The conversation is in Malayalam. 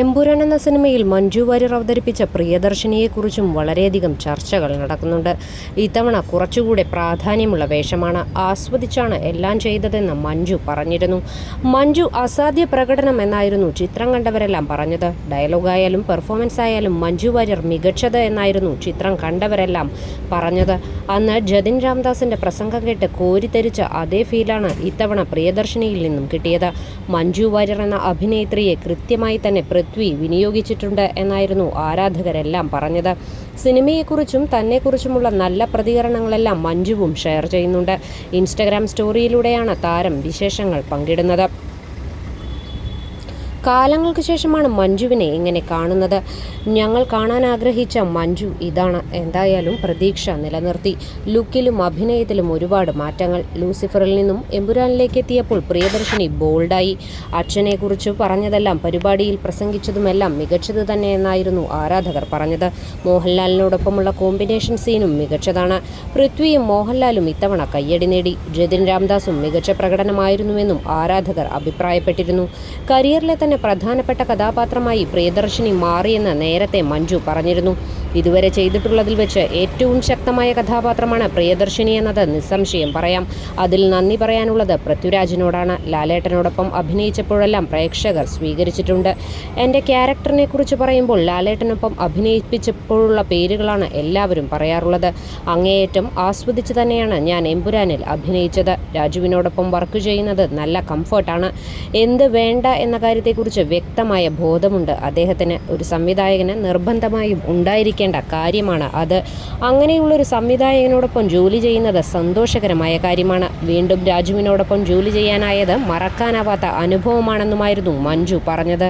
എമ്പുരാൻ എന്ന സിനിമയിൽ മഞ്ജു വാര്യർ അവതരിപ്പിച്ച പ്രിയദർശിനിയെക്കുറിച്ചും വളരെയധികം ചർച്ചകൾ നടക്കുന്നുണ്ട്. ഇത്തവണ കുറച്ചുകൂടെ പ്രാധാന്യമുള്ള വേഷമാണ് ആസ്വദിച്ചാണ് എല്ലാം ചെയ്തതെന്ന് മഞ്ജു പറഞ്ഞിരുന്നു. മഞ്ജു അസാധ്യ പ്രകടനം എന്നായിരുന്നു ചിത്രം കണ്ടവരെല്ലാം പറഞ്ഞത്. ഡയലോഗായാലും പെർഫോമൻസ് ആയാലും മഞ്ജു വാര്യർ മികച്ചത് എന്നായിരുന്നു ചിത്രം കണ്ടവരെല്ലാം പറഞ്ഞത്. അന്ന് ജതിൻ രാംദാസിന്റെ പ്രസംഗം കേട്ട് കോരിത്തെരിച്ച അതേ ഫീലാണ് ഇത്തവണ പ്രിയദർശിനിയിൽ നിന്നും കിട്ടിയത്. മഞ്ജു വാര്യർ എന്ന അഭിനേത്രിയെ കൃത്യമായി തന്നെ പൃഥ്വി വിനിയോഗിച്ചിട്ടുണ്ട് എന്നായിരുന്നു ആരാധകരെല്ലാം പറഞ്ഞത്. സിനിമയെക്കുറിച്ചും തന്നെക്കുറിച്ചുമുള്ള നല്ല പ്രതികരണങ്ങളെല്ലാം മഞ്ജുവും ഷെയർ ചെയ്യുന്നുണ്ട്. ഇൻസ്റ്റഗ്രാം സ്റ്റോറിയിലൂടെയാണ് താരം വിശേഷങ്ങൾ പങ്കിടുന്നത്. കാലങ്ങൾക്ക് ശേഷമാണ് മഞ്ജുവിനെ ഇങ്ങനെ കാണുന്നത്. ഞങ്ങൾ കാണാൻ ആഗ്രഹിച്ച മഞ്ജു ഇതാണ്. എന്തായാലും പ്രതീക്ഷ നിലനിർത്തി. ലുക്കിലും അഭിനയത്തിലും ഒരുപാട് മാറ്റങ്ങൾ. ലൂസിഫറിൽ നിന്നും എമ്പുരാനിലേക്ക് എത്തിയപ്പോൾ പ്രിയദർശിനി ബോൾഡായി. അച്ഛനെക്കുറിച്ച് പറഞ്ഞതെല്ലാം പരിപാടിയിൽ പ്രസംഗിച്ചതുമെല്ലാം മികച്ചത് തന്നെയെന്നായിരുന്നു ആരാധകർ പറഞ്ഞത്. മോഹൻലാലിനോടൊപ്പമുള്ള കോമ്പിനേഷൻ സീനും മികച്ചതാണ്. പൃഥ്വിയും മോഹൻലാലും ഇത്തവണ കയ്യടി നേടി. ജതിൻ രാംദാസും മികച്ച പ്രകടനമായിരുന്നുവെന്നും ആരാധകർ അഭിപ്രായപ്പെട്ടിരുന്നു. കരിയറിലെ തന്നെ പ്രധാനപ്പെട്ട കഥാപാത്രമായി പ്രിയദർശിനി മാറിയെന്ന് നേരത്തെ മഞ്ജു പറഞ്ഞിരുന്നു. ഇതുവരെ ചെയ്തിട്ടുള്ളതിൽ വെച്ച് ഏറ്റവും ശക്തമായ കഥാപാത്രമാണ് പ്രിയദർശിനി എന്നത് നിസ്സംശയം പറയാം. അതിൽ നന്ദി പറയാനുള്ളത് പൃഥ്വിരാജിനോടാണ്. ലാലേട്ടനോടൊപ്പം അഭിനയിച്ചപ്പോഴെല്ലാം പ്രേക്ഷകർ സ്വീകരിച്ചിട്ടുണ്ട്. എന്റെ ക്യാരക്ടറിനെ കുറിച്ച് പറയുമ്പോൾ ലാലേട്ടനൊപ്പം അഭിനയിപ്പിച്ചപ്പോഴുള്ള പേരുകളാണ് എല്ലാവരും പറയാറുള്ളത്. അങ്ങേയറ്റം ആസ്വദിച്ച് തന്നെയാണ് ഞാൻ എമ്പുരാനിൽ അഭിനയിച്ചത്. രാജുവിനോടൊപ്പം വർക്ക് ചെയ്യുന്നത് നല്ല കംഫർട്ടാണ്. എന്ത് വേണ്ട എന്ന കാര്യത്തെക്കുറിച്ച് വ്യക്തമായ ബോധമുണ്ട്. അദ്ദേഹത്തിന് ഒരു സംവിധായകന് നിർബന്ധമായും ഉണ്ടായിരിക്കേണ്ട കാര്യമാണ് അത്. അങ്ങനെയുള്ളൊരു സംവിധായകനോടൊപ്പം ജോലി ചെയ്യുന്നത് സന്തോഷകരമായ കാര്യമാണ്. വീണ്ടും രാജുവിനോടൊപ്പം ജോലി ചെയ്യാനായത് മറക്കാനാവാത്ത അനുഭവമാണെന്നുമായിരുന്നു മഞ്ജു പറഞ്ഞത്.